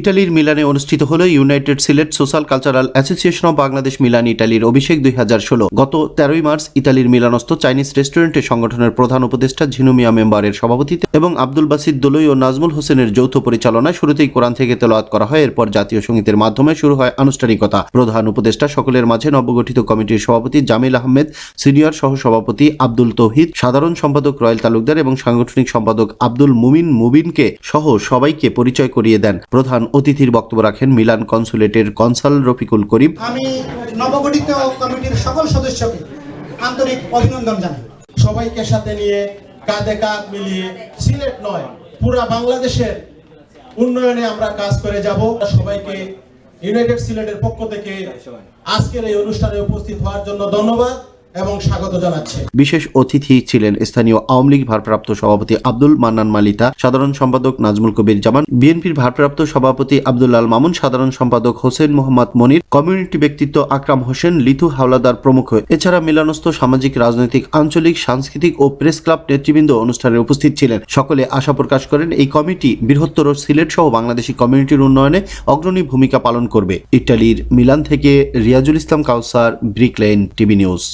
ইটালির মিলানে অনুষ্ঠিত হল united Sylhet social cultural association of Bangladesh Milan ইটালির অভিষেক দুই হাজার ষোলো। গত তেরোই মার্চ ইতালির মিলানস্থ চাইনিজ রেস্টুরেন্টে সংগঠনের প্রধান উপদেষ্টা ঝিনুমিয়া মেম্বারের সভাপতিত্বে এবং আব্দুল বাসিদ দোলই ও নাজমুল হোসেনের যৌথ পরিচালনায় শুরুতেই কোরআন থেকে তেলাওয়াত করা হয়, এরপর জাতীয় সঙ্গীতের মাধ্যমে শুরু হয় আনুষ্ঠানিকতা। প্রধান উপদেষ্টা সকলের মাঝে নবগঠিত কমিটির সভাপতি জামিল আহমেদ, সিনিয়র সহ সভাপতি আব্দুল তৌহিদ, সাধারণ সম্পাদক রয়েল তালুকদার এবং সাংগঠনিক সম্পাদক আব্দুল মুমিন মুবিনকে সহ সবাইকে পরিচয় করিয়ে দেন। প্রধান অতিথির বক্তব্য রাখেন মিলান কনসুলেটের কনসাল রফিকুল করিম। আমি নবগঠিত কমিটির সকল সদস্যকে আন্তরিক অভিনন্দন জানাই। সবাইকে সাথে নিয়ে কাঁধে কাঁধ মিলিয়ে সিলেট নয়, পুরা বাংলাদেশের উন্নয়নে আমরা কাজ করে যাব। সবাইকে ইউনাইটেড সিলেটের পক্ষ থেকে আজকের এই অনুষ্ঠানে উপস্থিত হওয়ার জন্য ধন্যবাদ। এবং স্বাগত বিশেষ অতিথি ছিলেন স্থানীয় আওয়ামী লীগ ভারপ্রাপ্ত সভাপতি আব্দুল মান্নান মালিতা, সাধারণ সম্পাদক নাজমুল কবির জামান, বিএনপির ভারপ্রাপ্ত সভাপতি আব্দুল্লাল মামুন, সাধারণ সম্পাদক হোসেন মোহাম্মদ মনির, কমিউনিটি ব্যক্তিত্ব আকরাম হোসেন, লিথু হাওলাদার প্রমুখ এছাড়া মিলানস্থ সামাজিক, রাজনৈতিক, আঞ্চলিক, সাংস্কৃতিক ও প্রেস ক্লাব নেতৃবৃন্দ অনুষ্ঠানে উপস্থিত ছিলেন। সকলে আশা প্রকাশ করেন এই কমিটি বৃহত্তর সিলেট সহ বাংলাদেশি কমিউনিটির উন্নয়নে অগ্রণী ভূমিকা পালন করবে। ইটালির মিলান থেকে Riazul Islam Kawsar, Brick Lane TV news.